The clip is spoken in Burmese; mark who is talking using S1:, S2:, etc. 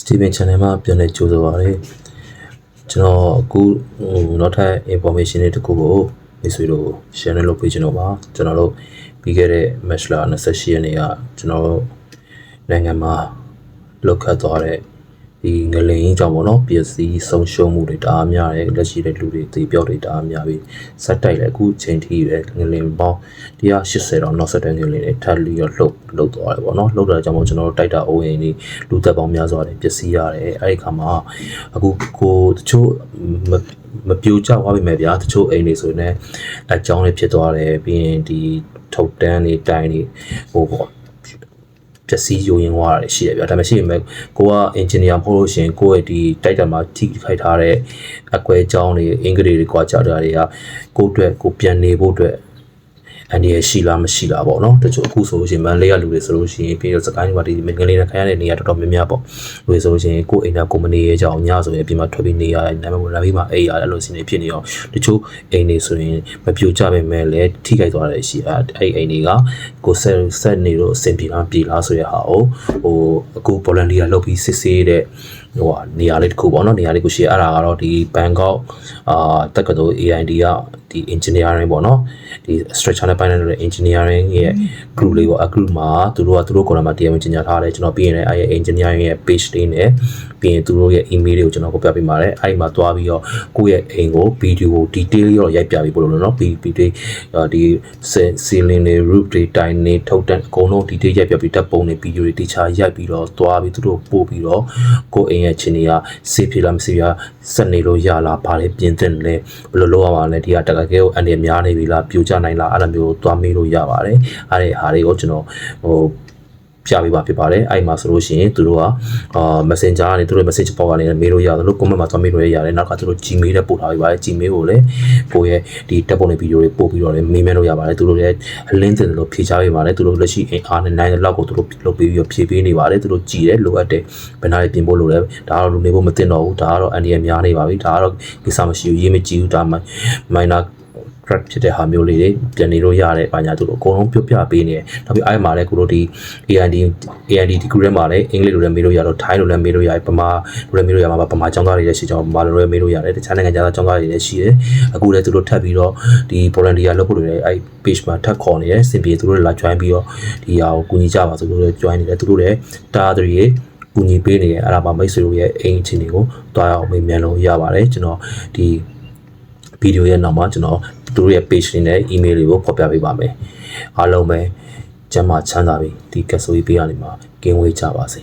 S1: Steven Channel မှာပြန်လည်ကြိုဆိုပါရစေကျွန်တော်အခုဟိုနောက်ထပ် information တွေတခုကိုမိတ်ဆွေတို့ share လုပ်ပေးချင်တော့ပါကျွန်တော်တို့ပြီးခဲ့တဲ့ match လာ28ရက်နေ့ကကျွန်တော်တို့နိုင်ငံမှာလောက်ခတ်သွားတဲ့ ဒီငလင်ကြီးကြောင့်ပေါ့နော်ပစ္စည်းဆုံးရှုံးမှုတွေတအားများတယ်လက်ရှိတဲ့လူတွေတေပြောက်တွေတအားများပြီးစက်တိုက်လည်းအခုချိန်ထိပဲငလင်ပေါင်း180တော့နောက်ဆက်တဲ့ငလင်တွေထပ်လီရောလှုပ်လှုပ်သွားတယ်ပေါ့နော်လှုပ်တာကြောင့်မို့ကျွန်တော်တို့တိုက်တာအိုးအိမ်တွေလူသက်ပေါင်းများစွာတွေပစ္စည်းရတယ်အဲ့ဒီခါမှာအခုကိုတချို့မမပြိုကျသွားပြီမဲ့ဗျာတချို့အိမ်တွေဆိုရင်လည်းအကြောင်းတွေဖြစ်သွားတယ်ပြီးရင်ဒီထုတ်တန်းတွေတိုင်တွေဟိုပေါ့ ပျက်စီးယိုယင်းသွားတာရှိတယ်ဗျာဒါပေမဲ့ရှိရင်ပဲကိုကအင်ဂျင်နီယာမဟုတ်လို့ရှရင်ကိုရဲ့ဒီတိုက်တာမှာထိခိုက်ထားတဲ့အကွဲကြောင်းတွေအင်္ဂလိပ်တွေကွာကြတာတွေကကိုအတွက်ကိုပြန်နေဖို့အတွက် အန်ဒီရရှိလားမရှိလားပေါ့နော်တချို့အခုဆိုလို့ရှိရင်မန်လေးကလူတွေဆိုလို့ရှိရင်ပြီးတော့စကိုင်းမှာဒီမင်္ဂလေးနဲ့ခိုင်းရတဲ့နေရာတော်တော်များများပေါ့လူတွေဆိုလို့ရှိရင်ကိုအိမ်ကကိုမနေရကြအောင်ညဆိုရင်အပြင်မှာထွက်ပြီးနေရတယ်နာမည်နာမည်မှာအိမ်ရတယ်အဲ့လိုစီနေဖြစ်နေအောင်တချို့အိမ်တွေဆိုရင်မပြိုကျပေမဲ့လည်းထိခိုက်သွားတယ်ရှိအဲ့အဲ့အိမ်တွေကကိုဆက်ဆက်နေတော့အဆင်ပြေလားပြေလားဆိုရဟာကိုဟိုအခု volunteer လုပ်ပြီးစစ်ဆေးတဲ့ဟိုဟာနေရာလေးတစ်ခုပေါ့နော်နေရာလေးကိုရှိအဲ့ဒါကတော့ဒီဘန်ကောက်အာတက္ကသိုလ် AID ကဒီ engineering ပေါ့နော်ဒီ structure နဲ့ပိုင်းနေတဲ့ engineering ရဲ့ group လေးပေါ့အ group မှာသူတို့ကသူတို့ column မှာတရားဝင်ကြီးညာထားတယ်ကျွန်တော်ပြီးရင်လည်းအဲ့ရဲ့ engineering ရဲ့ page လေးနဲ့ပြီးရင်သူတို့ရဲ့ email တွေကိုကျွန်တော်ကိုပြပေးပါတယ်အဲ့ဒီမှာသွားပြီးတော့ကိုယ့်ရဲ့အိမ်ကို video ကို detail ရောရိုက်ပြပေးပို့လို့နော်ပြီးပြီးဒီဒီ ceiling တွေ roof တွေတိုင်တွေထုတ်တန်းအကုန်လုံး detail ရိုက်ပြပြီးတပ်ပုံတွေ video တွေတခြားရိုက်ပြီးတော့သွားပြီးသူတို့ပို့ပြီးတော့ကိုယ့်အိမ်ရဲ့ချင်းတွေကစေးဖြစ်လားမစေးရဆက်နေလို့ရလားဘာလဲပြင်သင့်လဲဘယ်လိုလုပ်ရမှာလဲဒီကတက်ကဲကိုအန်ဒီများနေပြီလားပြိုကျနိုင်လားအဲ့လိုမျိုးသွားမေးလို့ရပါတယ်အဲ့ဒီဟာတွေကိုကျွန်တော်ဟိုပြပေးပါဖြစ်ပါတယ်အဲ့မှာဆိုလို့ရှိရင်သူတို့ကအာ Messenger ကနေသူတို့ message ပေါက်ကနေမေးလို့ရတယ်လို့ comment မှာသွားမေးလို့ရတယ်နောက်ကသူတို့ Gmail နဲ့ပို့ထားပေးပါတယ် Gmail ကိုလည်းကိုယ့်ရဲ့ဒီတက်ပုံတွေဗီဒီယိုတွေပို့ပြီးတော့လည်းမေးမြန်းလို့ရပါတယ်သူတို့လည်းအလင်းတင်လို့ဖြေချပေးပါတယ်သူတို့လက်ရှိအင်အားနဲ့နိုင်တဲ့လောက်ကိုသူတို့လုပ်ပေးပြီးတော့ဖြေပေးနေပါတယ်သူတို့ကြည်တယ်လိုအပ်တယ်ဘယ်နာတွေပြင်ဖို့လိုလဲဒါကတော့လူနေဖို့မတင်တော့ဘူးဒါကတော့အန်ဒီရများနေပါပြီဒါကတော့ကိစ္စမရှိဘူးရေးမကြည့်ဘူးဒါမှ minor crack ဖြစ်တဲ့ဟာမျိုးလေးတွေပြန်နေလို့ရတယ်ဘာညာသူတို့အကုန်လုံးပြုတ်ပြပေးနေတယ်နောက်ပြီးအဲ့မှာလည်းကိုတို့ဒီ AID AID ဒီ group ထဲမှာလည်းအင်္ဂလိပ်လိုလည်းမေးလို့ရတော့ထိုင်းလိုလည်းမေးလို့ရတယ်ပမာလိုလည်းမေးလို့ရမှာပါပမာចောင်းသားတွေလည်းရှိကြအောင်ပမာလိုလည်းမေးလို့ရတယ်တခြားနိုင်ငံခြားသားចောင်းသားတွေလည်းရှိတယ်အခုလည်းသူတို့ထပ်ပြီးတော့ဒီ volunteer လုပ်ဖို့တွေလည်းအဲ့ page မှာထပ်ခေါ်နေတယ်စင်ပြေသူတို့လည်းလာ join ပြီးတော့ဒီဟာကိုကူညီကြပါဆိုလို့လည်း join နေတယ်သူတို့လည်းတားတွေကူညီပေးနေရအဲ့ဒါမှမိတ်ဆွေတို့ရဲ့အိမ်ချင်းတွေကိုတွားအောင်မေးမြန်းလို့ရပါတယ်ကျွန်တော်ဒီဗီဒီယိုရဲ့နောက်မှာကျွန်တော် သူတို့ရဲ့ page တွေနဲ့ email တွေကိုဖော်ပြပေးပါမယ်အားလုံးပဲကျမ်းမာချမ်းသာပြီးဒီကက်ဆိုကြီးပေးရနေမှာကင်းဝေးကြပါစေ